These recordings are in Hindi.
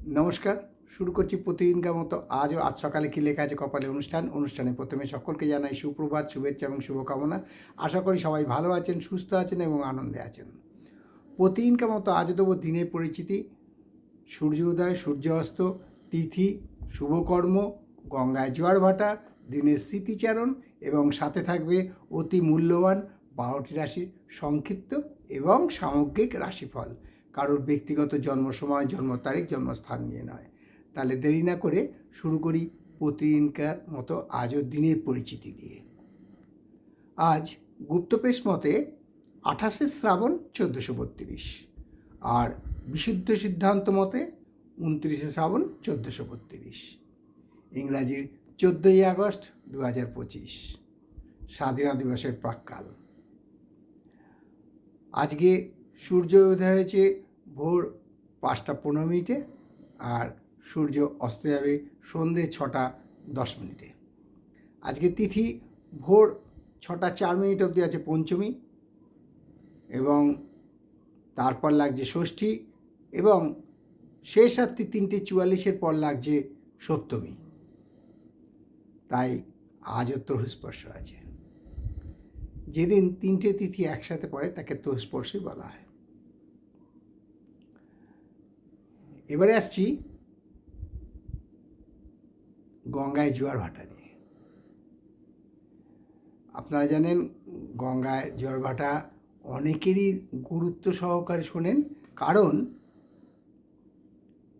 নমস্কার, শুরু করছি প্রতিদিনকার মতো আজও আজ সকালে কী লেখা আছে কপালে অনুষ্ঠান। অনুষ্ঠানে প্রথমে সকলকে জানাই সুপ্রভাত, শুভেচ্ছা এবং শুভকামনা। আশা করি সবাই ভালো আছেন, সুস্থ আছেন এবং আনন্দে আছেন। প্রতিদিনকার মতো আজও দেবো দিনের পরিচিতি। সূর্য উদয়, সূর্য অস্ত, তিথি শুভকর্ম গঙ্গায় জোয়ার ভাটা, দিনের স্মৃতিচারণ এবং সাথে থাকবে অতি মূল্যবান বারোটি রাশির সংক্ষিপ্ত এবং সামগ্রিক রাশিফল। কারোর ব্যক্তিগত জন্ম সময় জন্ম তারিখ জন্মস্থান নিয়ে নয়। তাহলে দেরি না করে শুরু করি প্রতিদিনকার মতো আজও দিনের পরিচিতি দিয়ে। আজ গুপ্তপেশ মতে আঠাশে শ্রাবণ চোদ্দোশো বত্রিশ আর বিশুদ্ধ সিদ্ধান্ত মতে উনত্রিশে শ্রাবণ চোদ্দোশো বত্রিশ। ইংরাজির চোদ্দোই আগস্ট দু হাজার পঁচিশ, স্বাধীনতা দিবসের প্রাককাল। আজকে সূর্য উদয় হয়েছে, ভোর পাঁচটা পনেরো মিনিটে আর সূর্য অস্ত যাবে সন্ধে ছটা দশ মিনিটে। আজকে তিথি ভোর ছটা চার মিনিট অবধি আছে পঞ্চমী এবং তারপর লাগছে ষষ্ঠী এবং শেষ রাত্রি তিনটে চুয়াল্লিশের পর লাগছে সপ্তমী। তাই আজও তহুস্পর্শ আছে। যেদিন তিনটে তিথি একসাথে পড়ে তাকে তহুস্পর্শী বলা হয়। এবারে আসছি গঙ্গায় জোয়ার ভাটা নিয়ে। আপনারা জানেন, গঙ্গায় জোয়ার ভাটা অনেকেরই গুরুত্ব সহকারে শোনেন, কারণ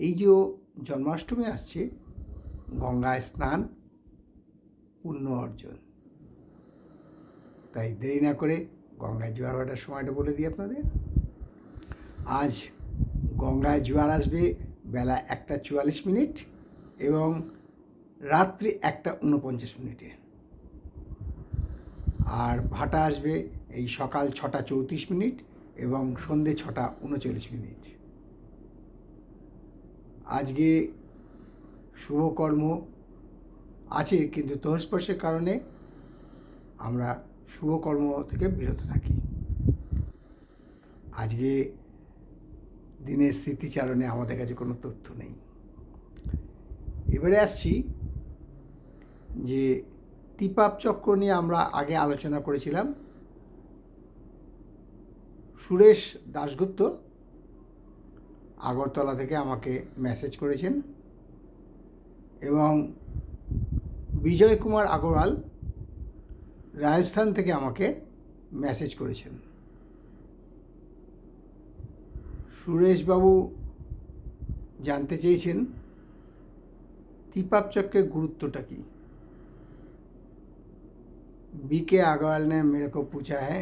এই যে জন্মাষ্টমী আসছে, গঙ্গায় স্নান, পুণ্য অর্জন। তাই দেরি না করে গঙ্গায় জোয়ার ভাটার সময়টা বলে দিই আপনাদের। আজ গঙ্গায় জোয়ার আসবে বেলা একটা চুয়াল্লিশ মিনিট এবং রাত্রি একটা উনপঞ্চাশ মিনিটে। আর ভাটা আসবে এই সকাল ছটা চৌত্রিশ মিনিট এবং সন্ধে ছটা উনচল্লিশ মিনিট। আজকে শুভকর্ম আছে কিন্তু তহস্পর্শের কারণে আমরা শুভকর্ম থেকে বিরত থাকি। আজকে দিনের স্মৃতিচারণে আমাদের কাছে কোনো তথ্য নেই। এবারে আসছি যে তিপাপ চক্র নিয়ে আমরা আগে আলোচনা করেছিলাম। সুরেশ দাশগুপ্ত আগরতলা থেকে আমাকে মেসেজ করেছেন এবং বিজয় কুমার আগরওয়াল রাজস্থান থেকে আমাকে মেসেজ করেছেন। सुरेश बाबू जानते चेन तीपाप चक्र गुरुत्व কী? बी के अग्रवाल ने मेरे को पूछा है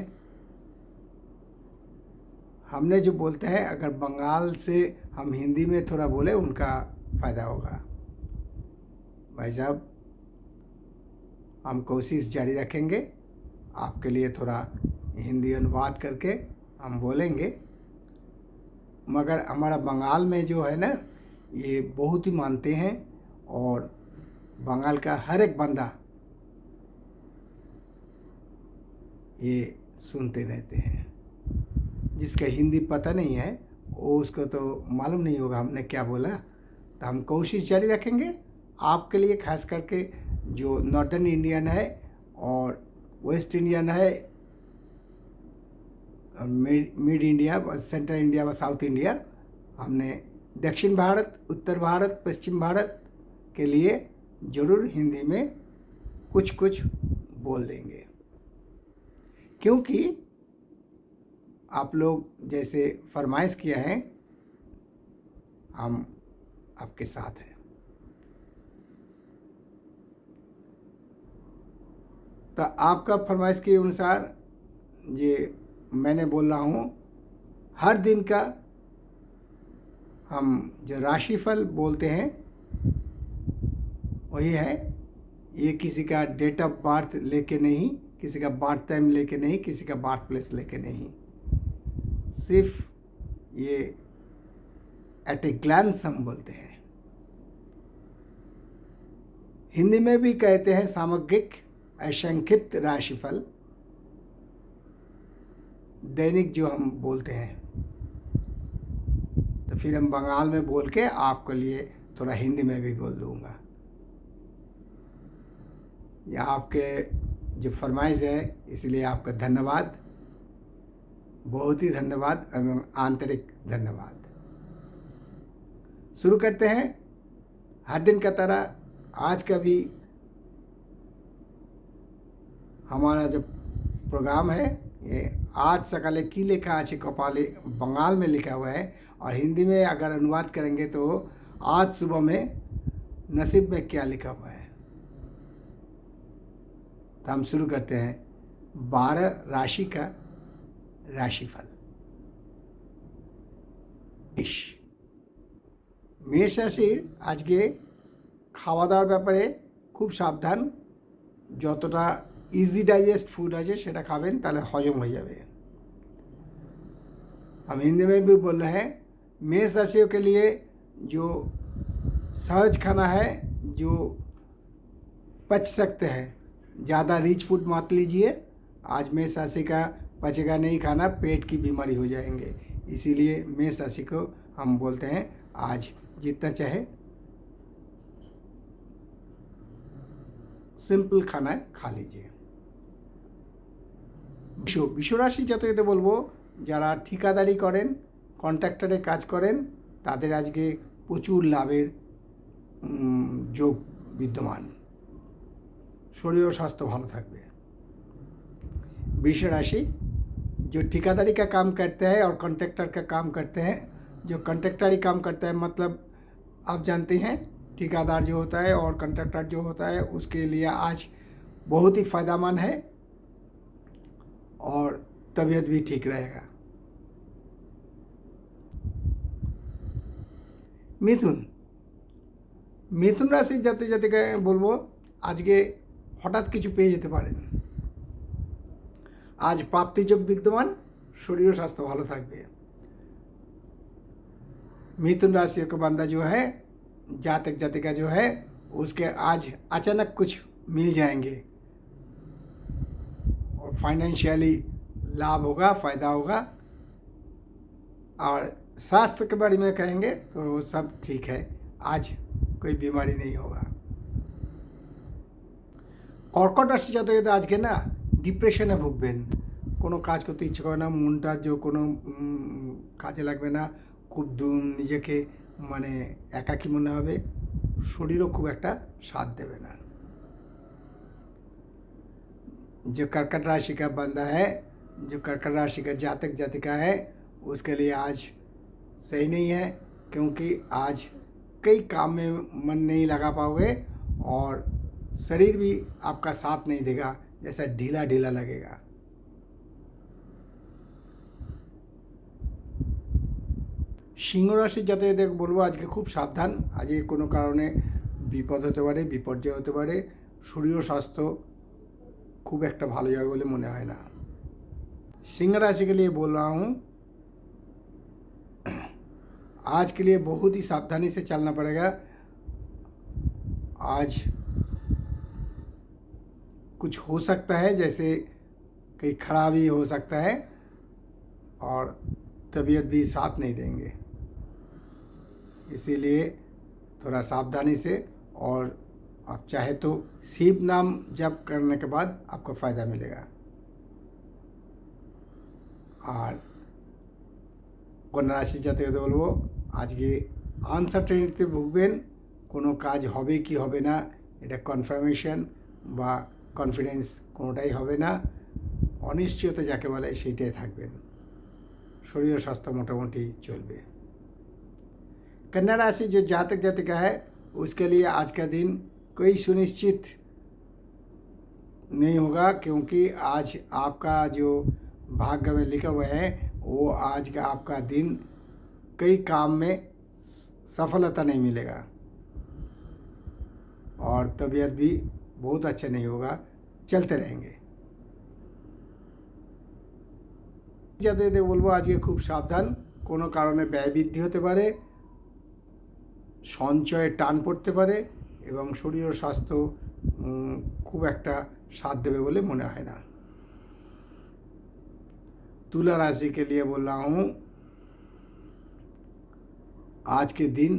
हमने जो बोलते हैं अगर बंगाल से हम हिंदी में थोड़ा बोले उनका फ़ायदा होगा भाई साहब हम कोशिश जारी रखेंगे आपके लिए थोड़ा हिंदी अनुवाद करके हम बोलेंगे मगर हमारा बंगाल में जो है ना, ये बहुत ही मानते हैं और बंगाल का हर एक बंदा ये सुनते रहते हैं। जिसका हिंदी पता नहीं है, वो उसको तो मालूम नहीं होगा हमने क्या बोला। तो हम कोशिश जारी रखेंगे आपके लिए, खास करके जो नॉर्दर्न इंडियन है और वेस्ट इंडियन है mid mid India central India व साउथ इंडिया हमने दक्षिण भारत, उत्तर भारत, पश्चिम भारत के लिए ज़रूर हिंदी में कुछ कुछ बोल देंगे। क्योंकि आप लोग जैसे फरमाइश किया है, हम आपके साथ हैं। तो आपका फरमाइश के अनुसार ये मैंने बोल रहा हूँ, हर दिन का हम जो राशिफल बोलते हैं, वही है। ये किसी का डेट ऑफ़ बर्थ लेके नहीं, किसी का बर्थ टाइम लेके नहीं, किसी का बर्थ प्लेस लेके नहीं। सिर्फ़ ये एट ए ग्लैंस हम बोलते हैं। हिंदी में भी कहते हैं सामग्रिक संक्षिप्त राशिफल। दैनिक जो हम बोलते हैं तो फिर हम बंगाल में बोल के आपके लिए थोड़ा हिंदी में भी बोल दूँगा। ये आपके जो फरमाइश है, इसलिए आपका धन्यवाद। बहुत ही धन्यवाद एवं आंतरिक धन्यवाद। शुरू करते हैं। हर दिन का तरह आज का भी हमारा जो प्रोग्राम है आज सकाले की लिखा আছে कपाले बंगाल में लिखा हुआ है और हिंदी में अगर अनुवाद करेंगे तो आज सुबह में नसीब में क्या लिखा हुआ है तो हम शुरू करते हैं बारह राशि का রাশিফল মেষ মেষ রাশির আজকে খাওয়া দাওয়ার ব্যাপারে খুব সাবধান যতটা ইজি ডাইজেস্ট ফুড আছে সেটা খাবেন তাহলে হজম হয়ে যাবে हम हिंदी में भी बोल रहे हैं मेष राशियों के लिए जो सहज खाना है जो पच सकते हैं ज़्यादा रिच फूड मत लीजिए आज मेष राशि का पचेगा नहीं खाना पेट की बीमारी हो जाएंगे इसीलिए मेष राशि को हम बोलते हैं आज जितना चाहे সিম্পল খানা খা লিজিয়ে বিশ্ব বিশ্বরাশি জাতকদের বলবো যারা ঠিকাদারি করেন কন্ট্রাক্টরে কাজ করেন তাদের আজকে প্রচুর লাভের উম, যোগ বিদ্যমান শরীর ও স্বাস্থ্য ভালো থাকবে वृष राशि जो ठेकेदारी का काम करते हैं और कॉन्ट्रैक्टर का काम करते हैं जो कॉन्ट्रैक्टरी काम करता है मतलब आप जानते हैं ठेकेदार जो होता है और कॉन्ट्रैक्टर जो होता है उसके लिए आज बहुत ही फ़ायदामंद है और तबीयत भी ठीक रहेगा। मिथुन। मिथुन राशि जाते जाते बोलो आज के हठात किचु पे पारे आज प्राप्ति जो विद्यमान, शरीर स्वास्थ्य भलो थक मिथुन राशि के बंदा जो है, जातक जातिका जो है, उसके आज अचानक कुछ मिल जाएँगे। फाइनेंशियली लाभ होगा फायदा होगा और स्वास्थ्य के बारे में कहेंगे तो वो सब ठीक है आज कोई बीमारी नहीं होगा কর্কট রাশি জাতকের আজকে না ডিপ্রেশনে ভুগবেন কোনো কাজ করতে ইচ্ছে করে না মনটা যে কোনো উম, কাজে লাগবে না খুব দু- নিজেকে মানে একাকী মনে হবে শরীরও খুব একটা সাথ দেবে না जो कर्कट राशि का बंदा है जो कर्कट राशि का जातक जातिका है उसके लिए आज सही नहीं है क्योंकि आज कई काम में मन नहीं लगा पाओगे और शरीर भी आपका साथ नहीं देगा जैसा ढीला ढीला लगेगा সিংহ রাশির যাতে এদের বলবো আজকে খুব সাবধান আজকে কোনো কারণে বিপদ হতে পারে বিপর্যয় হতে পারে শরীর ও স্বাস্থ্য खूब একটা ভালো যাবে বলে মনে হয় না सिंह राशि के लिए बोल रहा हूँ आज के लिए बहुत ही सावधानी से चलना पड़ेगा आज कुछ हो सकता है जैसे कहीं खराबी हो सकता है और तबीयत भी साथ नहीं देंगे इसीलिए थोड़ा सावधानी से और आप चाहे तो शिव नाम जप करने के बाद आपको फ़ायदा मिलेगा আর কন্যা রাশি যাতে বলবো আজকে আনসার্টেনিটিতে ভুগবেন কোনো কাজ হবে কি হবে না এটা কনফার্মেশন বা কনফিডেন্স কোনোটাই হবে না অনিশ্চয়তা যাকে বলে সেইটাই থাকবেন শরীর ও স্বাস্থ্য মোটামুটি চলবে कन्या राशि जो जातक जातिका है उसके लिए आज का दिन कोई सुनिश्चित नहीं होगा क्योंकि आज आपका जो भाग्य में लिखा हुआ है वो आज का आपका दिन कई काम में सफलता नहीं मिलेगा और तबीयत भी बहुत अच्छा नहीं होगा चलते रहेंगे যাতে এতে বলবো আজকে খুব সাবধান কোনো কারণে ব্যয় বৃদ্ধি হতে পারে সঞ্চয়ে টান পড়তে পারে এবং শরীর ও স্বাস্থ্য উম, খুব একটা সাথ দেবে বলে মনে হয় না तुला राशि के लिए बोल रहा हूँ आज के दिन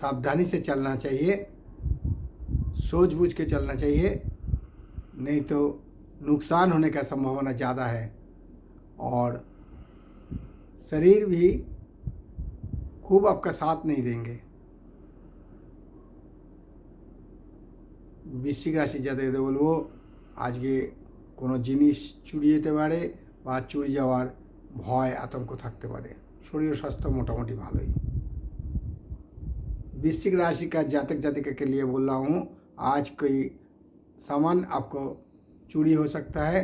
सावधानी से चलना चाहिए सोच बूझ के चलना चाहिए नहीं तो नुकसान होने का संभावना ज़्यादा है और शरीर भी खूब आपका साथ नहीं देंगे বৃশ্চিক রাশি যাতে বলবো আজকে কোনো জিনিস চুরি যেতে পারে বা চুরি যাওয়ার ভয় আতঙ্ক থাকতে পারে শরীর স্বাস্থ্য মোটামুটি ভালোই वृश्चिक राशि का जातक जातिका के लिए बोल रहा हूँ आज कोई सामान आपको चोरी हो सकता है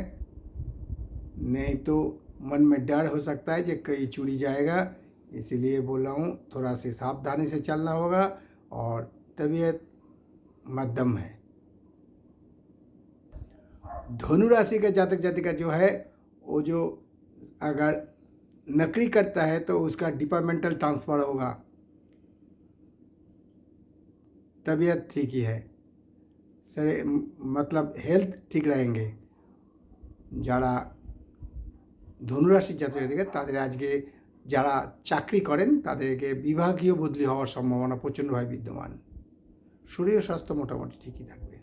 नहीं तो मन में डर हो सकता है कि कहीं चोरी जाएगा इसीलिए बोल रहा हूँ थोड़ा सी सावधानी से चलना होगा और तबीयत मध्यम है धनु राशि का जातक जातिका जो है वो जो अगर नौकरी करता है तो उसका डिपार्टमेंटल ट्रांसफ़र होगा तबीयत ठीक ही है शरीर मतलब हेल्थ ঠিক रहेंगे যারা ধনুরাশির জাতক জাতিকা তাদের আজকে যারা চাকরি করেন তাদেরকে বিভাগীয় বদলি হওয়ার সম্ভাবনা প্রচণ্ডভাবে বিদ্যমান শরীর স্বাস্থ্য মোটামুটি ঠিকই থাকবে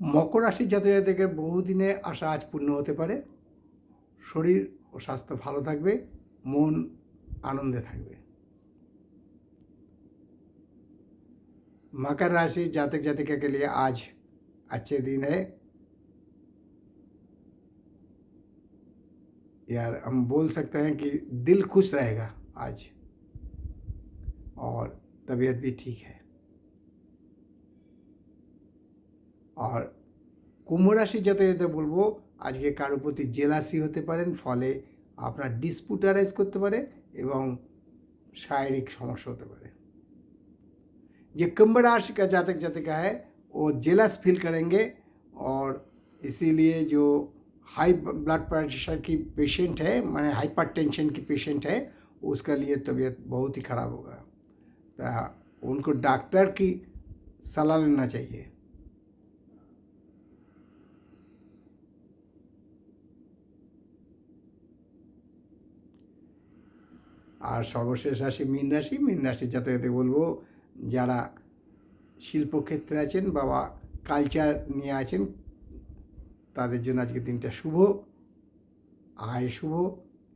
মকর রাশির জাতক জাতিকের বহুদিনের আশা আজ পূর্ণ হতে পারে শরীর ও স্বাস্থ্য ভালো থাকবে মন আনন্দে থাকবে मकर राशि जातक जातिका के लिए आज अच्छे दिन है यार हम बोल सकते हैं कि दिल खुश रहेगा आज और तबीयत भी ठीक है আর কুম্ভ রাশি যাতে যেতে বলবো আজকে কারোর প্রতি জেলাসি হতে পারেন ফলে আপনার ডিসপুটারাইজ করতে পারে এবং শারীরিক সমস্যা হতে পারে ये कुंभ राशि का जातक जातिका है वो जेलस फील करेंगे और इसीलिए जो हाई ब्लड प्रेशर की पेशेंट है माने हाइपर टेंशन की पेशेंट है उसका लिए तबीयत बहुत ही ख़राब होगा तो उनको डॉक्टर की सलाह लेना चाहिए আর সর্বশেষ রাশি মীন রাশি মীন রাশি যাতে যাতে বলবো যারা শিল্পক্ষেত্রে আছেন বাবা কালচার নিয়ে আছেন তাদের জন্য আজকে দিনটা শুভ আয় শুভ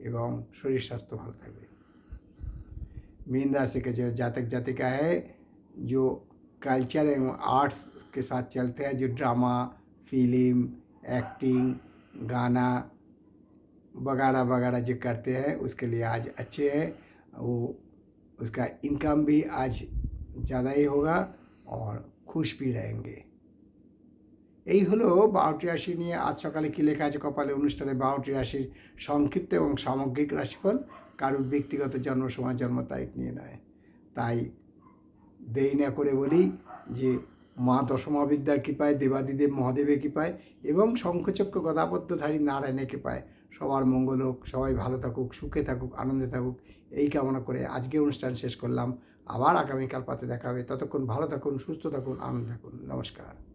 এবং শরীর স্বাস্থ্য ভালো থাকবে मीन राशि के जो जातक जातिका है जो कल्चर एवं आर्ट्स के साथ चलते हैं जो ड्रामा फिल्म एक्टिंग गाना वगैरह वगैरह जो करते हैं उसके लिए आज अच्छे हैं वो उसका इनकम भी आज ज़्यादा ही होगा और খুশ भी रहेंगे এই হলো বারোটি রাশি নিয়ে আজ সকালে কী লেখা আছে কপালে অনুষ্ঠানে বারোটি রাশির সংক্ষিপ্ত এবং সামগ্রিক রাশিফল, কারোর ব্যক্তিগত জন্ম, সময়, জন্ম, তারিখ নিয়ে নয়। তাই দেরি না করে বলি যে মা দশমহাবিদ্যার কৃপায়, দেবাদিদেব মহাদেবের কৃপায় এবং শঙ্খচক্র গদাপদ্যধারী নারায়ণের কৃপায় সবার মঙ্গল হোক, সবাই ভালো থাকুক, সুখে থাকুক, আনন্দে থাকুক, এই কামনা করে আজকে অনুষ্ঠান শেষ করলাম। আবার আগামীকাল পাতে দেখা হবে। ততক্ষণ ভালো থাকুন, সুস্থ থাকুন, আনন্দ থাকুন। নমস্কার।